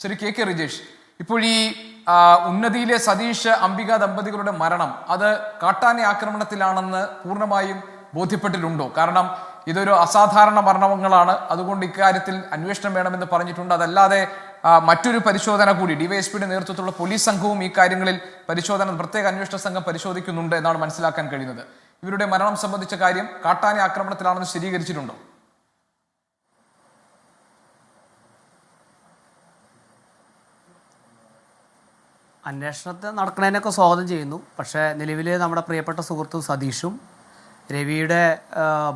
Shri K K Rijesh ഇപ്പോൾ ഈ ഉന്നതിയിലെ സതീഷ് അംബിക ദമ്പതികളുടെ മരണം അത് കാട്ടാന ആക്രമണത്തിലാണെന്ന് പൂർണമായും ബോധ്യപ്പെട്ടിട്ടുണ്ടോ? കാരണം ഇതൊരു അസാധാരണ മരണങ്ങളാണ്. അതുകൊണ്ട് ഇക്കാര്യത്തിൽ അന്വേഷണം വേണമെന്ന് പറഞ്ഞിട്ടുണ്ട്. അതല്ലാതെ മറ്റൊരു പരിശോധന കൂടി ഡിവൈഎസ്പിയുടെ നേതൃത്വത്തിലുള്ള പോലീസ് സംഘവും ഈ കാര്യങ്ങളിൽ പരിശോധന പ്രത്യേക അന്വേഷണ സംഘം പരിശോധിക്കുന്നുണ്ട് എന്നാണ് മനസ്സിലാക്കാൻ കഴിയുന്നത്. ഇവരുടെ മരണം സംബന്ധിച്ച കാര്യം കാട്ടാന ആക്രമണത്തിലാണെന്ന് സ്ഥിരീകരിച്ചിട്ടുണ്ടോ? അന്വേഷണത്തെ നടക്കുന്നതിനൊക്കെ സ്വാഗതം ചെയ്യുന്നു. പക്ഷേ നിലവിൽ നമ്മുടെ പ്രിയപ്പെട്ട സുഹൃത്തും സതീഷും രവിയുടെ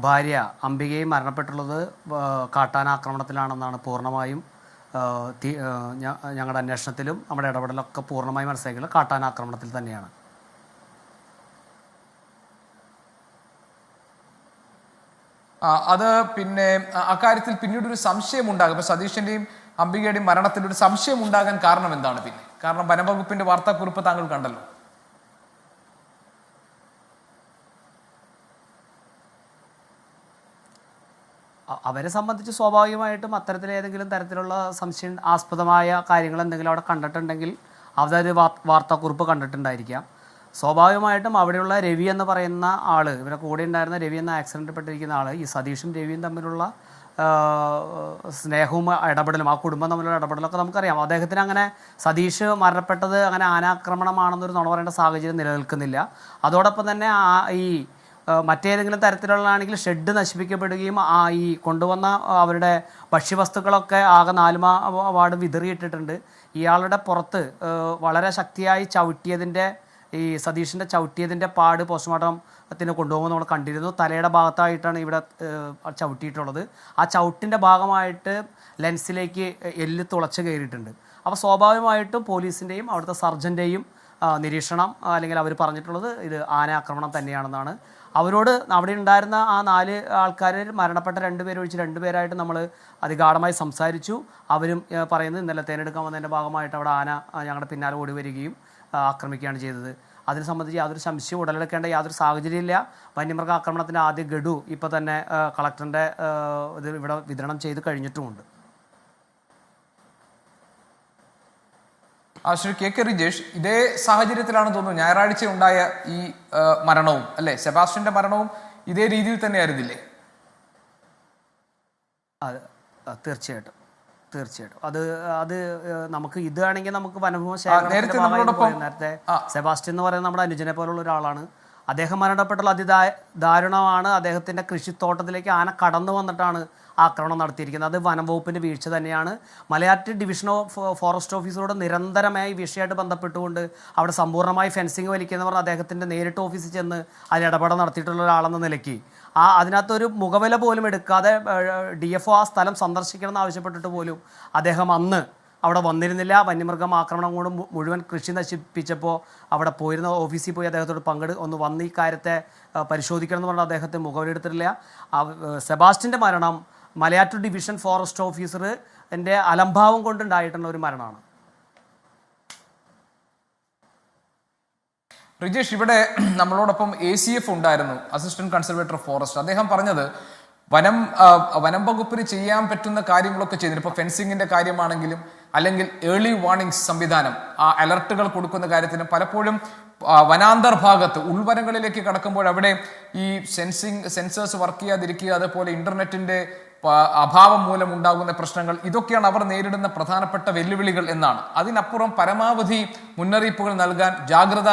ഭാര്യ അംബികയും മരണപ്പെട്ടുള്ളത് കാട്ടാനാക്രമണത്തിലാണെന്നാണ് പൂർണമായും ഞങ്ങളുടെ അന്വേഷണത്തിലും നമ്മുടെ ഇടപെടലൊക്കെ പൂർണമായും മനസ്സിലാക്കിയത് കാട്ടാനാക്രമണത്തിൽ തന്നെയാണ്. അത് പിന്നെ അക്കാര്യത്തിൽ പിന്നീട് ഒരു സംശയം ഉണ്ടാകും ഇപ്പൊ സതീഷിന്റെയും അംബികയുടെയും മരണത്തിൽ ഒരു സംശയം ഉണ്ടാകാൻ കാരണം എന്താണ് പിന്നെ? കാരണം വനംവകുപ്പിന്റെ വാർത്താക്കുറിപ്പ് താങ്കൾ കണ്ടല്ലോ. അവരെ സംബന്ധിച്ച് സ്വാഭാവികമായിട്ടും അത്തരത്തിൽ ഏതെങ്കിലും തരത്തിലുള്ള സംശയം ആസ്പദമായ കാര്യങ്ങൾ എന്തെങ്കിലും അവിടെ കണ്ടിട്ടുണ്ടെങ്കിൽ അവരൊരു വാർത്താക്കുറിപ്പ് കണ്ടിട്ടുണ്ടായിരിക്കാം. സ്വാഭാവികമായിട്ടും അവിടെയുള്ള രവി എന്ന് പറയുന്ന ആൾ ഇവരെ കൂടെ ഉണ്ടായിരുന്ന രവി എന്ന ആക്സിഡന്റ് പെട്ടിരിക്കുന്ന ആൾ ഈ സതീഷും രവിയും തമ്മിലുള്ള സ്നേഹവും ഇടപെടലും ആ കുടുംബം തമ്മിലുള്ള ഇടപെടലൊക്കെ നമുക്കറിയാം. അദ്ദേഹത്തിന് അങ്ങനെ സതീഷ് മരണപ്പെട്ടത് അങ്ങനെ ആനാക്രമണമാണെന്നൊരു നുണ പറയേണ്ട സാഹചര്യം നിലനിൽക്കുന്നില്ല. അതോടൊപ്പം തന്നെ ആ ഈ മറ്റേതെങ്കിലും തരത്തിലുള്ളതാണെങ്കിൽ ഷെഡ് നശിപ്പിക്കപ്പെടുകയും ആ ഈ കൊണ്ടുവന്ന അവരുടെ ഭക്ഷ്യവസ്തുക്കളൊക്കെ ആകെ നാലുമാ വാർഡ് വിതറിയിട്ടിട്ടുണ്ട്. ഇയാളുടെ പുറത്ത് വളരെ ശക്തിയായി ചവിട്ടിയതിന്റെ ഈ സതീഷിന്റെ ചവിട്ടിയതിന്റെ പാട് പോസ്റ്റ്മോർട്ടത്തിന് കൊണ്ടുപോകുമ്പോൾ നമ്മൾ കണ്ടിരുന്നു. തലയുടെ ഭാഗത്തായിട്ടാണ് ഇവിടെ ചവിട്ടിയിട്ടുള്ളത്. ആ ചവിട്ടിന്റെ ഭാഗമായിട്ട് ലെൻസിലേക്ക് എല്ല് തുളച്ച് കയറിയിട്ടുണ്ട്. അപ്പോൾ സ്വാഭാവികമായിട്ടും പോലീസിന്റെയും അവിടുത്തെ സർജന്റെയും നിരീക്ഷണം അല്ലെങ്കിൽ അവർ പറഞ്ഞിട്ടുള്ളത് ഇത് ആന ആക്രമണം തന്നെയാണെന്നാണ്. അവരോട് അവിടെ ഉണ്ടായിരുന്ന ആ നാല് ആൾക്കാരിൽ മരണപ്പെട്ട രണ്ട് പേര് ഒഴിച്ച് രണ്ട് പേരായിട്ട് നമ്മൾ അതിഗാഠമായി സംസാരിച്ചു. അവരും പറയുന്നത് ഇന്നലെ തേനെടുക്കാൻ വന്നതിന്റെ ഭാഗമായിട്ട് അവിടെ ആന ഞങ്ങളുടെ പിന്നാലെ ഓടി വരികയും ആക്രമിക്കുകയാണ് ചെയ്തത്. അതിനെ സംബന്ധിച്ച് യാതൊരു സംശയം ഉടലെടുക്കേണ്ട യാതൊരു സാഹചര്യമില്ല വന്യമൃഗ ആക്രമണത്തിന്റെ ആദ്യ ഗഡു ഇപ്പോൾ തന്നെ കളക്ടറിന്റെ ഇത് ഇവിടെ വിതരണം ചെയ്ത് കഴിഞ്ഞിട്ടുമുണ്ട്. ആ ശ്രീ കെ കെ റിജേഷ് ഇതേ സാഹചര്യത്തിലാണ് തോന്നുന്നു ഞായറാഴ്ച ഉണ്ടായ ഈ മരണവും അല്ലെ? സെബാസ്റ്റ്യന്റെ മരണവും ഇതേ രീതിയിൽ തന്നെയായിരുന്നില്ലേ? അത് ആ, തീർച്ചയായിട്ടും. തീർച്ചയായിട്ടും. അത് അത് നമുക്ക് ഇതാണെങ്കിൽ നമുക്ക് വനഭൂമി നേരത്തെ. സെബാസ്റ്റ്യൻ എന്ന് പറയുന്ന നമ്മുടെ അനുജനെ പോലുള്ള ഒരാളാണ്. അദ്ദേഹം മരണപ്പെട്ടുള്ള അതിദാ ദാരുണമാണ് അദ്ദേഹത്തിന്റെ കൃഷിത്തോട്ടത്തിലേക്ക് ആന കടന്നു വന്നിട്ടാണ് ആക്രമണം നടത്തിയിരിക്കുന്നത്. അത് വനം വകുപ്പിന്റെ വീഴ്ച തന്നെയാണ്. മലയാറ്റ് ഡിവിഷൻ ഓഫ് ഫോറസ്റ്റ് ഓഫീസറോട് നിരന്തരമായി വിഷയമായിട്ട് ബന്ധപ്പെട്ടുകൊണ്ട് അവിടെ സമ്പൂർണമായി ഫെൻസിങ് വലിക്കുന്നവർ അദ്ദേഹത്തിന്റെ നേരിട്ട് ഓഫീസിൽ ചെന്ന് അതിൽ ഇടപെടൽ നടത്തിയിട്ടുള്ള ഒരാളെന്ന നിലയ്ക്ക് ആ അതിനകത്തൊരു മുഖവില പോലും എടുക്കാതെ ഡി എഫ് ആ സ്ഥലം സന്ദർശിക്കണം എന്ന് ആവശ്യപ്പെട്ടിട്ട് പോലും അദ്ദേഹം അന്ന് അവിടെ വന്നിരുന്നില്ല. വന്യമൃഗം ആക്രമണം കൊണ്ട് മുഴുവൻ കൃഷി നശിപ്പിച്ചപ്പോൾ അവിടെ പോയിരുന്ന ഓഫീസിൽ പോയി അദ്ദേഹത്തോട് പങ്കെടു ഒന്ന് വന്ന് ഈ കാര്യത്തെ പരിശോധിക്കണം എന്ന് പറഞ്ഞാൽ അദ്ദേഹത്തെ മുഖവിലെടുത്തിട്ടില്ല സെബാസ്റ്റിന്റെ മരണം മലയാറ്റൂർ ഡിവിഷൻ ഫോറസ്റ്റ് ഓഫീസർ എന്റെ അലംഭാവം കൊണ്ടുണ്ടായിട്ടുള്ള ഒരു മരണമാണ്. റിജേഷ് ഇവിടെ നമ്മളോടൊപ്പം എ സി എഫ് ഉണ്ടായിരുന്നു അസിസ്റ്റന്റ് കൺസർവേറ്റർ ഫോറസ്റ്റ് അദ്ദേഹം പറഞ്ഞത് വനം വനം വകുപ്പിന് ചെയ്യാൻ പറ്റുന്ന കാര്യങ്ങളൊക്കെ ചെയ്തിട്ട് ഇപ്പൊ ഫെൻസിങ്ങിന്റെ കാര്യമാണെങ്കിലും അല്ലെങ്കിൽ ഏർലി വാർണിംഗ്സ് സംവിധാനം ആ അലർട്ടുകൾ കൊടുക്കുന്ന കാര്യത്തിന് പലപ്പോഴും വനാന്തർ ഭാഗത്ത് ഉൾവനങ്ങളിലേക്ക് കടക്കുമ്പോൾ അവിടെ ഈ സെൻസിങ് സെൻസേഴ്സ് വർക്ക് ചെയ്യാതിരിക്കുക അതുപോലെ ഇന്റർനെറ്റിന്റെ അഭാവം മൂലം ഉണ്ടാകുന്ന പ്രശ്നങ്ങൾ ഇതൊക്കെയാണ് അവർ നേരിടുന്ന പ്രധാനപ്പെട്ട വെല്ലുവിളികൾ എന്നാണ്. അതിനപ്പുറം പരമാവധി മുന്നറിയിപ്പുകൾ നൽകാൻ ജാഗ്രത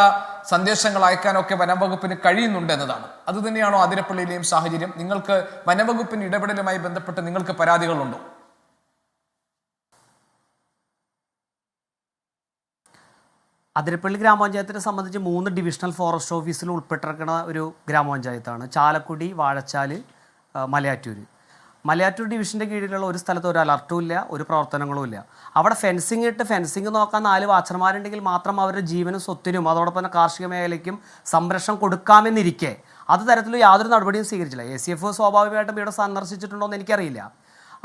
സന്ദേശങ്ങൾ അയക്കാനൊക്കെ വനംവകുപ്പിന് കഴിയുന്നുണ്ട് എന്നതാണ്. അത് തന്നെയാണോ അതിരപ്പള്ളിയിലെയും സാഹചര്യം? നിങ്ങൾക്ക് വനംവകുപ്പിന് ഇടപെടലുമായി ബന്ധപ്പെട്ട് നിങ്ങൾക്ക് പരാതികളുണ്ടോ? അതിരപ്പള്ളി ഗ്രാമപഞ്ചായത്തിനെ സംബന്ധിച്ച് മൂന്ന് ഡിവിഷണൽ ഫോറസ്റ്റ് ഓഫീസിൽ ഉൾപ്പെട്ടിരിക്കുന്ന ഒരു ഗ്രാമപഞ്ചായത്താണ്. ചാലക്കുടി വാഴച്ചാൽ മലയാറ്റൂർ മലയാറ്റൂർ ഡിവിഷന്റെ കീഴിലുള്ള ഒരു സ്ഥലത്ത് ഒരു അലർട്ടും ഇല്ല ഒരു പ്രവർത്തനങ്ങളും ഇല്ല. അവിടെ ഫെൻസിങ് ഇട്ട് ഫെൻസിങ് നോക്കാൻ നാല് വാച്ചർമാരുണ്ടെങ്കിൽ മാത്രം അവരുടെ ജീവനും സ്വത്തിനും അതോടൊപ്പം തന്നെ കാർഷിക മേഖലയ്ക്കും സംരക്ഷണം കൊടുക്കാമെന്നിരിക്കെ. അത് തരത്തിൽ യാതൊരു നടപടിയും സ്വീകരിച്ചില്ല. എ സി എഫ് സ്വാഭാവികമായിട്ടും ഇവിടെ സന്ദർശിച്ചിട്ടുണ്ടോ എന്ന് എനിക്കറിയില്ല.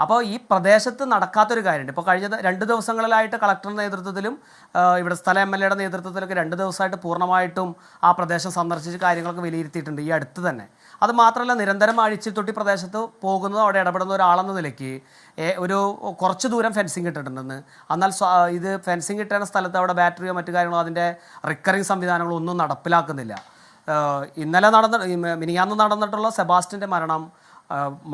അപ്പോൾ ഈ പ്രദേശത്ത് നടക്കാത്തൊരു കാര്യമുണ്ട്. ഇപ്പോൾ കഴിഞ്ഞ രണ്ട് ദിവസങ്ങളിലായിട്ട് കളക്ടറുടെ നേതൃത്വത്തിലും ഇവിടെ സ്ഥല എം എൽ എയുടെ നേതൃത്വത്തിലൊക്കെ രണ്ട് ദിവസമായിട്ട് പൂർണമായിട്ടും ആ പ്രദേശം സന്ദർശിച്ച് കാര്യങ്ങളൊക്കെ വിലയിരുത്തിയിട്ടുണ്ട് ഈ അടുത്ത് തന്നെ. അത് മാത്രമല്ല നിരന്തരം അഴിച്ചിത്തൊട്ടി പ്രദേശത്ത് പോകുന്നത് അവിടെ ഇടപെടുന്ന ഒരാളെന്ന നിലയ്ക്ക് ഒരു കുറച്ച് ദൂരം ഫെൻസിങ് ഇട്ടിട്ടുണ്ടെന്ന്. എന്നാൽ ഇത് ഫെൻസിങ് ഇട്ടുന്ന സ്ഥലത്ത് അവിടെ ബാറ്ററിയോ മറ്റു കാര്യങ്ങളോ അതിന്റെ റിക്കറിങ് സംവിധാനങ്ങളോ ഒന്നും നടപ്പിലാക്കുന്നില്ല. ഇന്നലെ നടന്ന മിനിയാന്ന് നടന്നിട്ടുള്ള സെബാസ്റ്റിന്റെ മരണം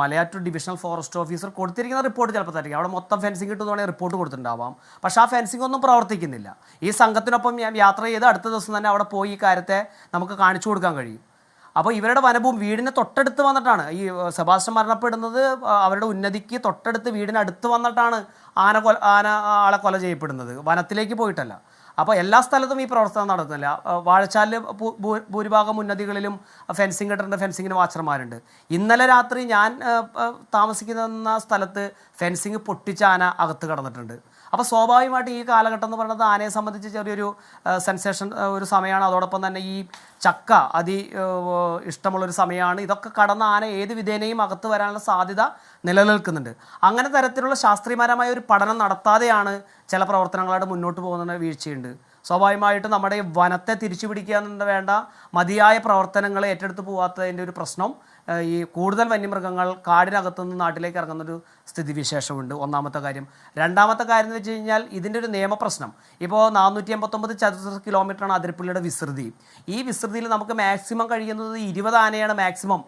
മലയാറ്റൂർ ഡിവിഷണൽ ഫോറസ്റ്റ് ഓഫീസർ കൊടുത്തിരിക്കുന്ന റിപ്പോർട്ട് ചിലപ്പോൾ തരിക. അവിടെ മൊത്തം ഫെൻസിങ് കിട്ടുന്നതാണെങ്കിൽ റിപ്പോർട്ട് കൊടുത്തിട്ടുണ്ടാവാം. പക്ഷേ ആ ഫെൻസിങ് ഒന്നും പ്രവർത്തിക്കുന്നില്ല. ഈ സംഘത്തിനൊപ്പം ഞാൻ യാത്ര ചെയ്ത് അടുത്ത ദിവസം തന്നെ അവിടെ പോയി ഈ കാര്യത്തെ നമുക്ക് കാണിച്ചു കൊടുക്കാൻ കഴിയും. അപ്പോൾ ഇവരുടെ വനഭൂമി വീടിന് തൊട്ടടുത്ത് വന്നിട്ടാണ്. ഈ സെബാസ്റ്റ്യൻ മരണപ്പെടുന്നത് അവരുടെ ഉന്നതിക്ക് തൊട്ടടുത്ത് വീടിനടുത്ത് വന്നിട്ടാണ് ആന കൊല ആന ആളെ കൊല ചെയ്യപ്പെടുന്നത്. വനത്തിലേക്ക് പോയിട്ടല്ല. അപ്പോൾ എല്ലാ സ്ഥലത്തും ഈ പ്രവർത്തനം നടക്കുന്നില്ല. ആ, വാഴച്ചാലിൽ ഭൂരിഭാഗം ഉന്നതികളിലും ഫെൻസിങ് ഇട്ടിട്ടുണ്ട് ഫെൻസിങ്ങിന് വാച്ചർമാരുണ്ട്. ഇന്നലെ രാത്രി ഞാൻ താമസിക്കുന്ന സ്ഥലത്ത് ഫെൻസിങ് പൊട്ടിച്ച ആന അകത്ത് കടന്നിട്ടുണ്ട്. അപ്പോൾ സ്വാഭാവികമായിട്ട് ഈ കാലഘട്ടം എന്ന് പറയുന്നത് ആനയെ സംബന്ധിച്ച് ചെറിയൊരു സെൻസേഷൻ ഒരു സമയമാണ്. അതോടൊപ്പം തന്നെ ഈ ചക്ക അതി ഇഷ്ടമുള്ളൊരു സമയമാണ്. ഇതൊക്കെ കടന്ന ആന ഏത് വിധേനയും അകത്ത് വരാനുള്ള സാധ്യത നിലനിൽക്കുന്നുണ്ട്. അങ്ങനെ തരത്തിലുള്ള ശാസ്ത്രീയപരമായ ഒരു പഠനം നടത്താതെയാണ് ചില പ്രവർത്തനങ്ങളായിട്ട് മുന്നോട്ട് പോകുന്ന വീഴ്ചയുണ്ട്. സ്വാഭാവികമായിട്ടും നമ്മുടെ വനത്തെ തിരിച്ചു പിടിക്കുക എന്നത് വേണ്ട. മതിയായ പ്രവർത്തനങ്ങൾ ഏറ്റെടുത്ത് പോകാത്തതിന്റെ ഒരു പ്രശ്നം ഈ കൂടുതൽ വന്യമൃഗങ്ങൾ കാടിനകത്തു നിന്ന് നാട്ടിലേക്ക് ഇറങ്ങുന്നൊരു സ്ഥിതിവിശേഷമുണ്ട്. ഒന്നാമത്തെ കാര്യം. രണ്ടാമത്തെ കാര്യം എന്ന് വെച്ച് കഴിഞ്ഞാൽ ഇതിന്റെ ഒരു നിയമപ്രശ്നം. ഇപ്പോൾ നാനൂറ്റി എൺപത്തൊമ്പത് ചതുരശ്ര കിലോമീറ്ററാണ് അതിരപ്പള്ളിയുടെ വിസ്തൃതി. ഈ വിസ്തൃതിയിൽ നമുക്ക് മാക്സിമം കഴിയുന്നത് ഇരുപത് ആനയാണ് മാക്സിമം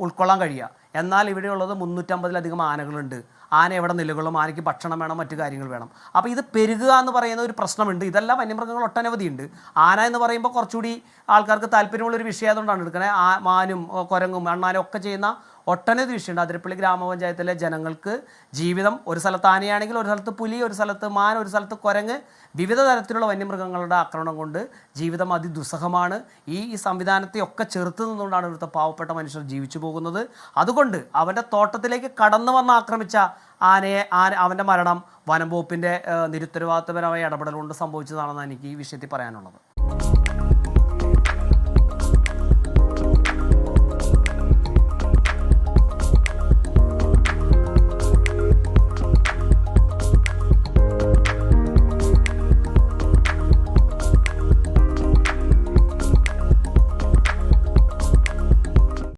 ഉൾക്കൊള്ളാൻ കഴിയുക. എന്നാൽ ഇവിടെയുള്ളത് മുന്നൂറ്റമ്പതിലധികം ആനകളുണ്ട്. ആന എവിടെ നിലകൊള്ളും ആനയ്ക്ക് ഭക്ഷണം വേണം മറ്റു കാര്യങ്ങൾ വേണം. അപ്പോൾ ഇത് പെരുകുക എന്ന് പറയുന്ന ഒരു പ്രശ്നമുണ്ട്. ഇതെല്ലാം വന്യമൃഗങ്ങൾ ഒട്ടനവധിയുണ്ട്. ആന എന്ന് പറയുമ്പോൾ കുറച്ചുകൂടി ആൾക്കാർക്ക് താല്പര്യമുള്ളൊരു വിഷയം അതുകൊണ്ടാണ് എടുക്കണേ. മാനും കുരങ്ങും അണ്ണാനും ഒക്കെ ചെയ്യുന്ന ഒട്ടനവധി വിഷയമുണ്ട്. അതിരപ്പള്ളി ഗ്രാമപഞ്ചായത്തിലെ ജനങ്ങൾക്ക് ജീവിതം ഒരു സ്ഥലത്ത് ആനയാണെങ്കിൽ ഒരു സ്ഥലത്ത് പുലി ഒരു സ്ഥലത്ത് മാൻ ഒരു സ്ഥലത്ത് കുരങ്ങ് വിവിധ തരത്തിലുള്ള വന്യമൃഗങ്ങളുടെ ആക്രമണം കൊണ്ട് ജീവിതം അതിദുസ്സഹമാണ്. ഈ ഈ സംവിധാനത്തെ ഒക്കെ ചെറുത്ത് നിന്നുകൊണ്ടാണ് ഇവിടുത്തെ പാവപ്പെട്ട മനുഷ്യർ ജീവിച്ചു പോകുന്നത്. അതുകൊണ്ട് അവന്റെ തോട്ടത്തിലേക്ക് കടന്നു വന്ന് ആക്രമിച്ച ആനയെ ആന അവന്റെ മരണം വനം വകുപ്പിന്റെ നിരുത്തരവാദിത്തപരമായ ഇടപെടൽ കൊണ്ട് സംഭവിച്ചതാണെന്ന് എനിക്ക് ഈ വിഷയത്തിൽ പറയാനുള്ളത്.